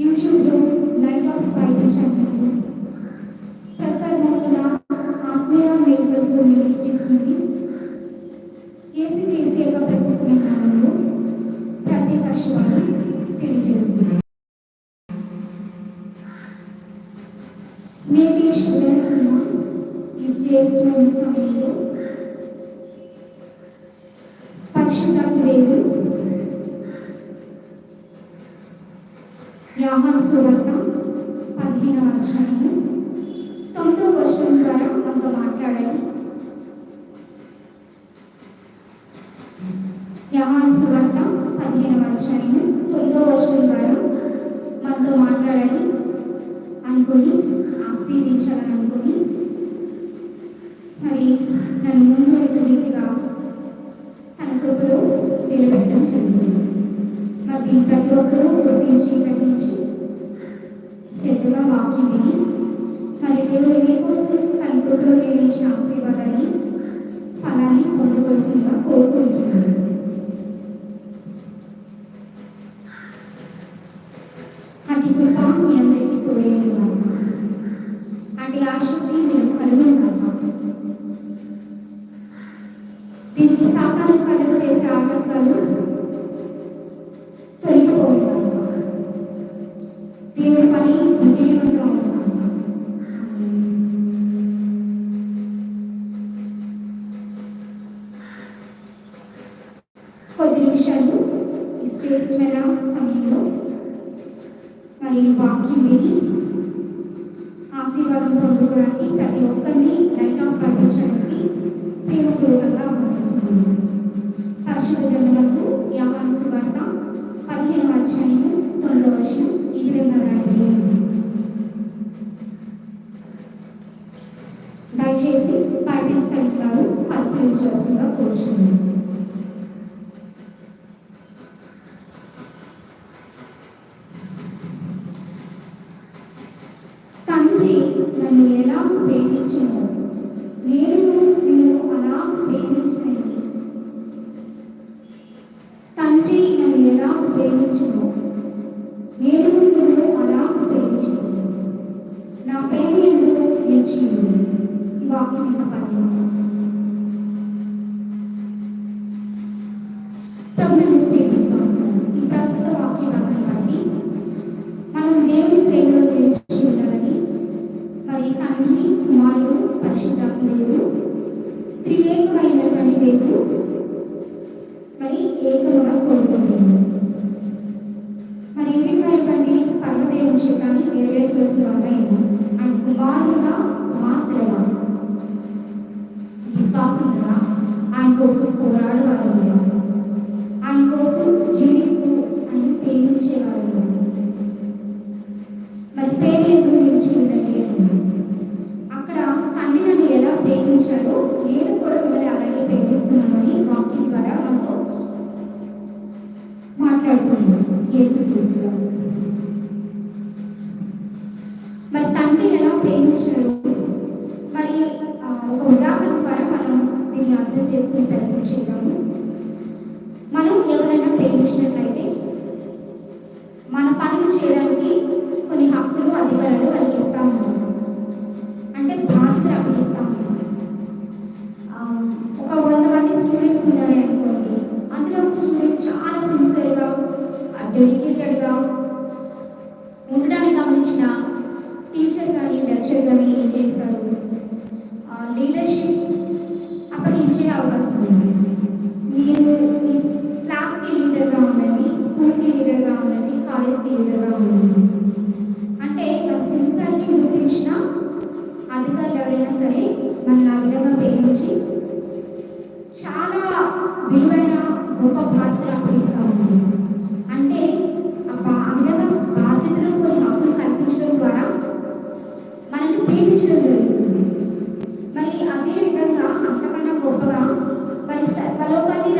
యూట్యూబ్లో light of Bible channel యాహాను సువార్త పదిహేనవ అధ్యాయము. తొమ్మిదవ వచనం ద్వారా మనతో మాట్లాడాలి యాహాను సువార్త పదిహేనవ అధ్యాయము. తొమ్మిదవ వచనం ద్వారా మనతో మాట్లాడాలి అనుకొని ఆశీర్వించాలని అనుకుని కృపలో నిలిచిన ఆశీర్వాదాన్ని ఫలాన్ని పొందవలసిందిగా కోరుకుంటున్నాను ఈ సమయంలో మరి వాక్యం విని ఆశీర్వాదం పొందుకోవడానికి ప్రతి ఒక్కరిని లైట్ ఆఫ్ పంపించడానికి ప్రేమపూర్వకంగా భావిస్తుంది పరిశుద్ధ గ్రంథాలకు యాహాను సువార్త పదిహేను అధ్యాయము తొమ్మిదవ వర్షం ఈ విధంగా రాయబడి దయచేసి బైబిల్ స్టడీ పరిశీలించవలసిందిగా కోరుచున్నాను. తండ్రి నన్ను ఎలా ప్రేమించను నేను నిన్ను అలా ప్రేమించను తండ్రి నన్ను ఎలా ప్రేమించను ప్రత్యేకమైనటువంటి దేవుడు. మరి ఏకముగా కోరుకుంటున్నాడు. మరి ఈ విధమైనటువంటి పరమదేవుని నెరవేర్చవలసిన వారైనా ఆయన కుమారుడుగా మాత్రమే? విశ్వాసంగా ఆయన కోసం పోరాడేవారు ఆయన కోసం జీవిస్తూ నేను కూడా మిమ్మల్ని అలాగే ప్రేమిస్తున్నానని వాక్యం ద్వారా మాతో మాట్లాడుతున్నాను యేసుక్రీస్తు మరి తండ్రి ఎలా ప్రేమించాడు? మరి ఒక ఉదాహరణ ద్వారా మనం దీన్ని అర్థం చేసుకుని ప్రయత్నం చేద్దాము. మనం ఎవరైనా ప్రేమించినట్లయితే మన పనులు చేయడానికి కొన్ని హక్కులు అధికారాలు కలిగిస్తాం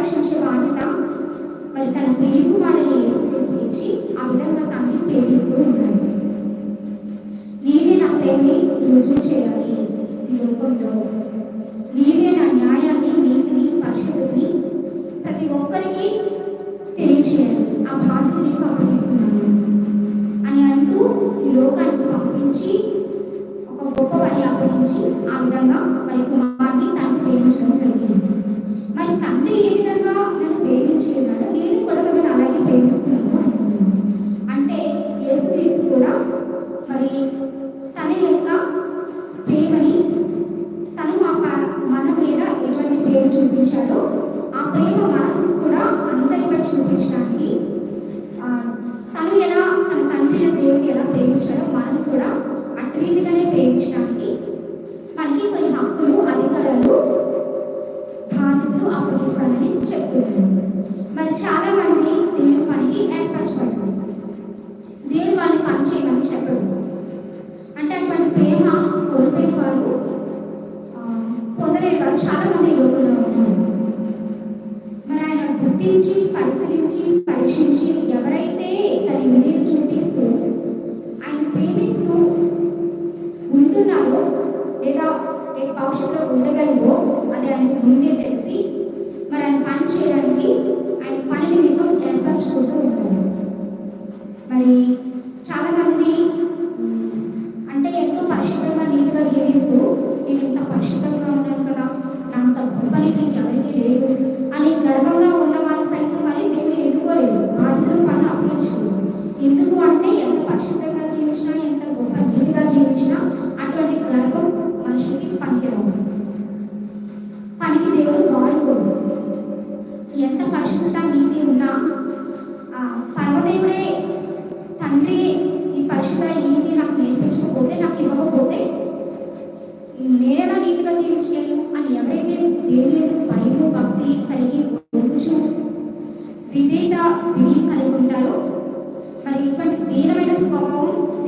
రక్షించే బాధ్యత మరి తన ప్రియకుమారుని యేసుక్రీస్తు ఇచ్చి ఆ విధంగా తనని ప్రేమిస్తూ ఉన్నాడు. నీవే నా ప్రేమని రుజువు చేయాలి ఈ లోకంలో. నీవే నా న్యాయాన్ని నీతిని పరిశుద్ధిని ప్రతి ఒక్కరికి తెలియచేయాలి. ఆ బాధ్యతని పంపిస్తున్నాను అని అంటూ ఈ లోకానికి పంపించి ఒక గొప్ప పని అప్పగించి ఆ విధంగా మరి కుమారుని తను ప్రేమించడం జరిగింది. మరి తండ్రి ఏ విధంగా నన్ను ప్రేమించి ఉన్నాడో నేను కూడా మిమ్మల్ని అలాగే ప్రేమిస్తున్నాను అంటున్నాను అంటే యేసుక్రీస్తు కూడా పొందలేని వారు చాలా మంది ఈ లోకంలో ఉన్నారు. మరి ఆయన గుర్తించి పరిశీలించి పరీక్షించి ఎవరైతే తన విధిని చూపిస్తూ ఆయన ప్రేమిస్తూ ఉంటున్నారో లేదా రేపు భవిష్యత్తులో ఉండగలవో అది ఆయనకు ముందే తెలిసి మరి ఆయన పని చేయడానికి ఆయన పని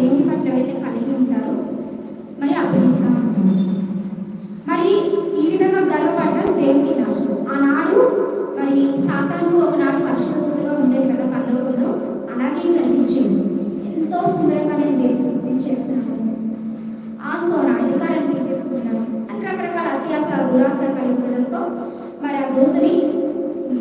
దేవుని పట్ల ఎవరైతే కలిగి ఉంటారో? మరి అభ్యసిస్తూ మరి ఈ విధంగా గర్వపడ్డం దేవునికి నష్టం. ఆనాడు మరి సాతాను ఒకనాడు పరిశుభ్రంగా ఉండేది కదా పర్లోకంలో. అలాగే కనిపించేది. ఎంతో సుందరంగా నేను దేవుని స్థుతి చేస్తున్నాను. ఆ సో నా అధికారాన్ని తీసేసుకున్నాను. అని రకరకాల అత్యాస దురాశ కలిగి ఉండడంతో మరి ఆ దూతని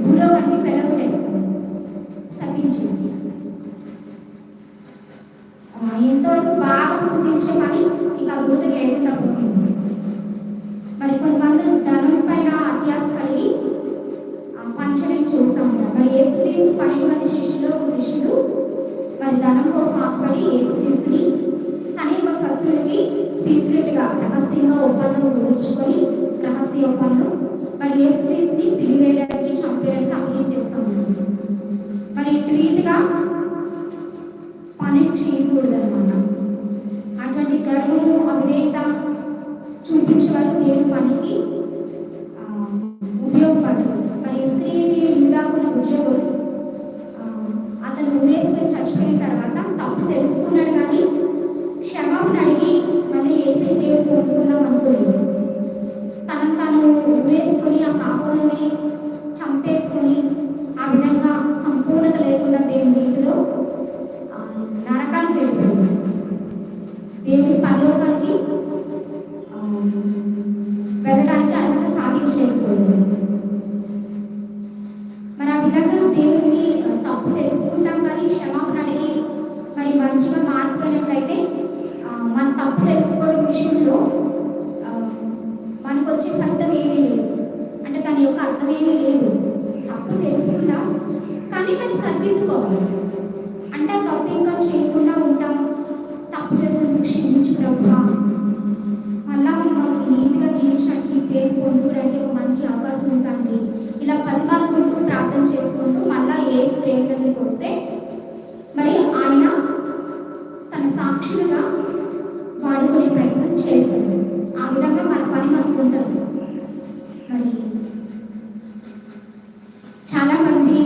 భూలోకానికి పెళ్ళగొట్టేస్తాను శపించేసి ఆ, దేవుడు బాగా స్థుతించే పని ఇక ఆ లేకుండా పోయింది మరి కొంతమంది ధనం పైన అత్యాస కలిగి ఆ, పంచడం చూస్తూ ఉంటారు. మరి ఏసుక్రీస్తు పన్నెండు మంది శిష్యులు ఒక శిష్యుడు మరి ధనం కోసం ఆశపడి ఏసుక్రీస్తుని తన యొక్క శత్రుడికి సీక్రెట్గా రహస్యంగా ఒప్పందం కుదుర్చుకొని రహస్య ఒప్పందం చూపించేవారు దేవుని పనికి తప్పు తెలుసుకోవడం విషయంలో మనకు వచ్చే ఫలితం ఏమీ లేదు. అంటే దాని యొక్క అర్థం ఏమీ లేదు. తప్పు తెలుసుకున్నాం కానీ దాన్ని సరిదిద్దుకోవాలి. అంటే ఆ తప్పు ఇంకా చేయకుండా ఉంటాం. తప్పు చేసినందుకు క్షమించు ప్రభా మళ్ళా మనం నీతిగా జీవించడానికి పేరు పొందుకోవడానికి ఒక మంచి అవకాశం ఉంటుంది ఇలా పదిమాలుకుంటూ ప్రార్థన చేసుకుంటూ మళ్ళా ఏ ప్రేమ దగ్గరికి వస్తే మరి ఆయన తన సాక్షులుగా వాడుకునే ప్రయత్నం చేస్తుంది. ఆ విధంగా మన పని మనకు ఉంటుంది. మరి చాలా మంది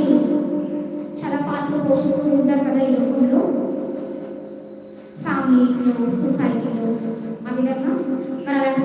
చాలా పాత్రలు పోషిస్తూ ఉంటారు కదా ఈ లోకంలో. ఫ్యామిలీలో సొసైటీలో ఆ విధంగా మరి అలాంటి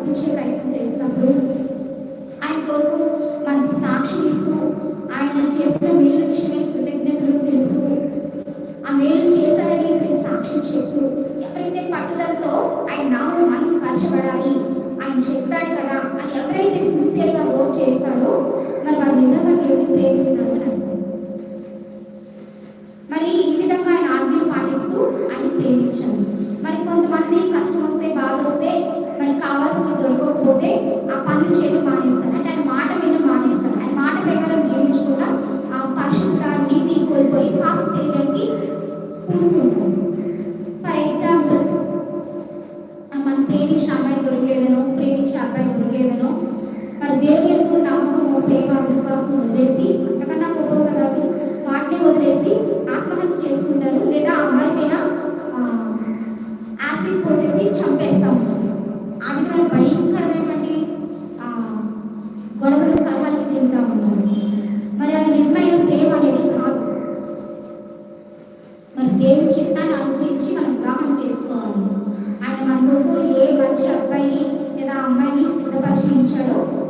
সব কিছুই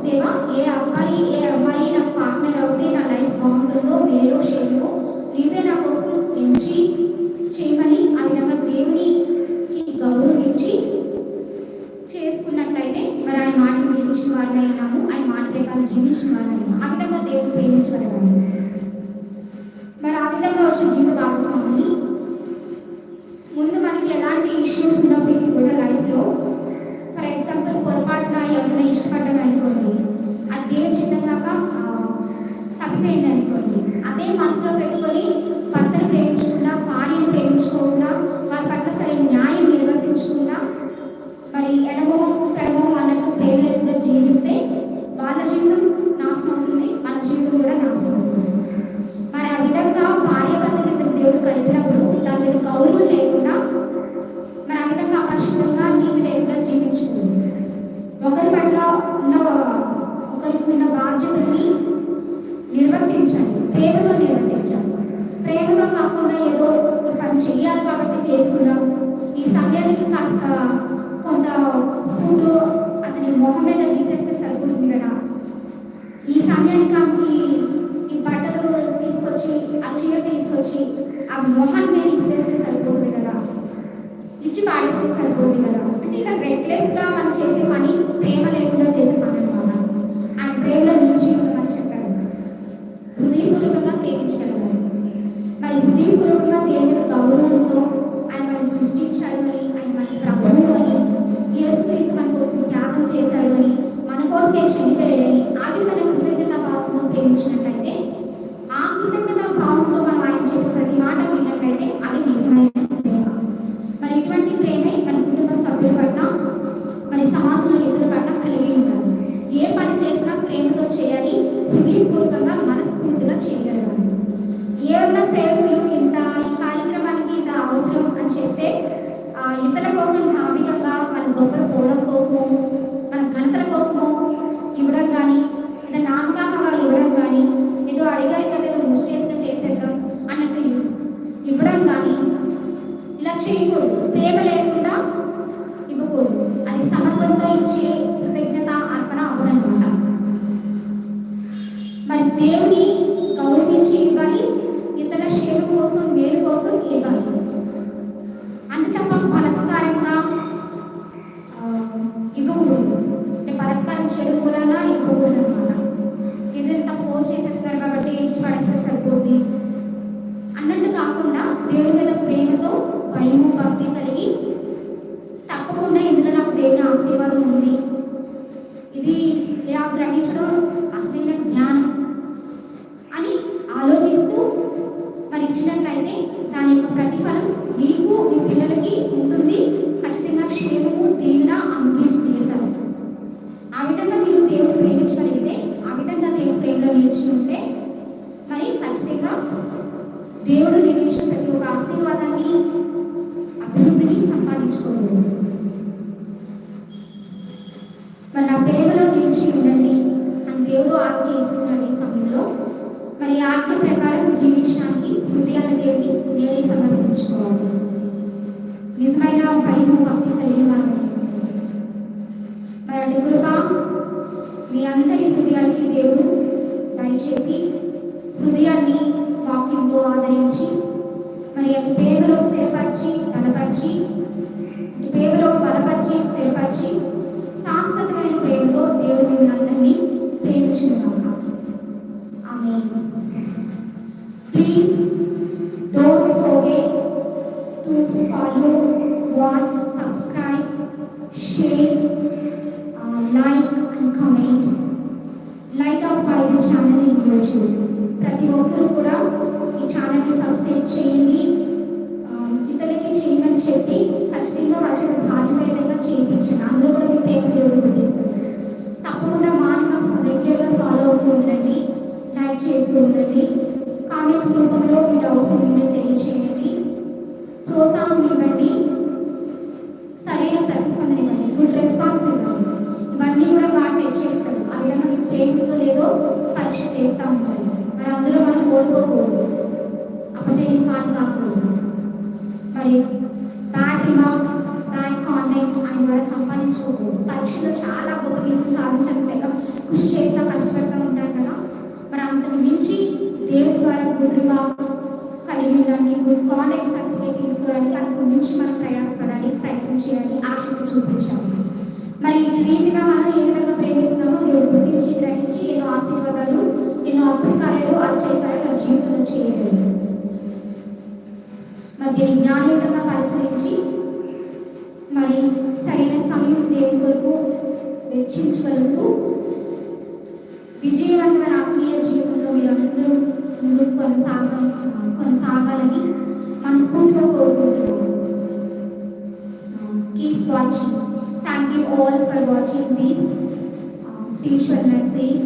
Tìm ốc! ఏదో కాకుండా ఏదో పని చెయ్యాలి కాబట్టి చేసుకున్నాం ఈ సమయానికి కాస్త కొంత ఫుడ్ అతని మొహం మీద తీసేస్తే సరిపోతుంది కదా. ఈ సమయానికి ఆమెకి ఈ బట్టలు తీసుకొచ్చి ఆ చీర తీసుకొచ్చి ఆ మొహం మీద ఇచ్చేస్తే సరిపోతుంది కదా. ఇచ్చి పాడేస్తే సరిపోతుంది కదా. అంటే ఇలా రెక్లెస్గా మనం చేసే పని ప్రేమ లేకుండా చేసే పని అనమాట. ఆయన ప్రేమలో నిలిచి ఉందని చెప్పారు హృదయపూర్వకంగా ప్రేమించగలగాలి హృదయపూర్వకంగా పేరు గౌరవంతో ఆయన సృష్టించాడు అని ఆయన అడిగారు కదా ముందు చేసినట్టు వేసాక అన్నట్టు ఇవ్వడం కానీ ఇలా చేయకూడదు. ప్రేమ లేక కాకుండా దేవుని మీద ప్రేమతో భయము భక్తి కలిగి తప్పకుండా ఇందులో నాకు దేవుని ఆశీర్వాదం ఉంది. ఇది ఇలా గ్రహించడం అసలైన జ్ఞానం అని ఆలోచిస్తూ మరి ఇచ్చినట్లయితే దాని యొక్క ప్రతిఫలం మీకు మీ పిల్లలకి ఉంటుంది. ఖచ్చితంగా క్షేమము దీవెన అనుభవించగలుగుతారు. ఆ విధంగా మీరు దేవుడు ప్రేమించగలిగితే ఆ విధంగా దేవుడు ప్రేమలో నిలిచి ఉంటే మరి ఖచ్చితంగా దేవుడు ఆశీర్వాదాన్ని అభివృద్ధిని సంపాదించుకోలేదు మరి నా ప్రేమలో నిలిచి ఉండండి. అని దేవుడు ఆజ్ఞ ఇస్తున్నాడు ఈ సమయంలో. మరి ఈ ఆజ్ఞ ప్రకారం జీవించడానికి హృదయాన్ని దేవుని నేనే సమర్పించుకోవాలి. నిజమైన భయం భక్తి కలిగిన వారు మరి అటు కృప మీ అందరి హృదయాలకి దేవుడు దయచేసి హృదయాన్ని వాక్యంతో ఆదరించి స్థిరపరిచి బలపరిచి ప్రేమలో బలపరిచి స్థిరపరిచి శాశ్వతమైన ప్రేమతో దేవుడు మిమ్మల్ని అందరినీ ఆమె please don't forget to follow watch subscribe share like and comment light of Bible channel in YouTube ప్రతి ఒక్కరూ కూడా ఈ ఛానల్ని సబ్స్క్రైబ్ చేయండి. ఖచ్చితంగా వాళ్ళ చేత చేయించండి అందులో కూడా మీ ప్రేమ దేవుడు తప్పకుండా మానవ రెగ్యులర్గా ఫాలో అవుతూ ఉండండి. లైక్ చేస్తూ ఉండండి. కామెంట్స్ రూపంలో మీరు అవసరం ఉందని తెలియచేయండి. ప్రోత్సాహం ఇవ్వండి. సరైన ప్రతిస్పందన ఇవ్వండి. గుడ్ రెస్పాన్స్ ఇవ్వండి. ఇవన్నీ కూడా బాగా టెస్ట్ చేస్తాను ఆ విధంగా మీకు ప్రేమితో లేదో పరీక్ష చేస్తూ ఉంటాను మరి అందులో మనం కోల్పోకూడదు అపజయం పాటు కాకూడదు. మరి బ్యాడ్ రిమార్క్స్ బ్యాడ్ కాంటాక్ట్ ఆయన ద్వారా సంపాదించుకోకూడదు పరీక్షలో చాలా గొప్ప విజయం సాధించడానికి తెగ కృషి చేస్తూ కష్టపడుతూ ఉంటాం కదా మరి అంతకు మించి దేవుడి ద్వారా గుడ్ మార్క్స్ కలిగి ఉండడానికి గుడ్ కాలేజ్ సర్టిఫికేట్ తీసుకోవడానికి అంతకు మించి మనం ప్రయాసపడాలి ప్రయత్నం చేయాలి ఆసక్తి చూపించాలి. మరి ఈ రీతిగా మనం ఏ విధంగా ప్రేమిస్తున్నామో దేవుడు గుర్తించి గ్రహించి ఎన్నో ఆశీర్వాదాలు ఎన్నో అద్భుత కార్యాలు ఆశ్చర్యకార్యాలు నా జీవితంలో చేయగలరు మరి దీన్ని జ్ఞానయుతంగా పరిశీలించి మరి సరైన సమయం దేని కొరకు వెచ్చించగలుగుతూ విజయవంతమైన ఆత్మీయ జీవితంలో మీరందరూ కొనసాగ కొనసాగాలని మనస్ఫూర్తిగా కోరుకుంటున్నాను. Keep watching thank you all for watching these spiritual message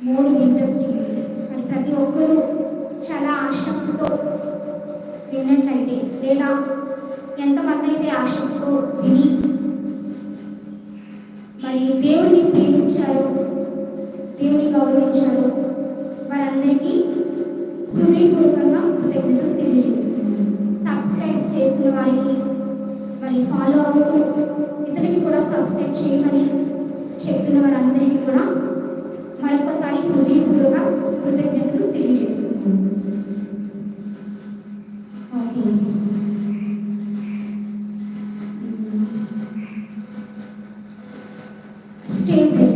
more interesting మరి ప్రతి ఒక్కరూ చాలా ఆసక్తితో విన్నట్లయితే లేదా ఎంతమంది అయితే ఆసక్తితో విని మరి దేవుడిని ప్రేమించారో దేవుని గౌరవించారో అందరికీ హృదయపూర్వకంగా కృతజ్ఞతలు తెలియజేస్తున్నాను. సబ్స్క్రైబ్ చేసిన వారికి మరి ఫాలో అవుతూ ఇతరులకి కూడా సబ్స్క్రైబ్ చేయమని చెప్తున్న వారందరికీ కూడా మరొకసారి హృదయపూర్వక కృతజ్ఞతలు తెలియజేస్తున్నాను. Okay state hmm.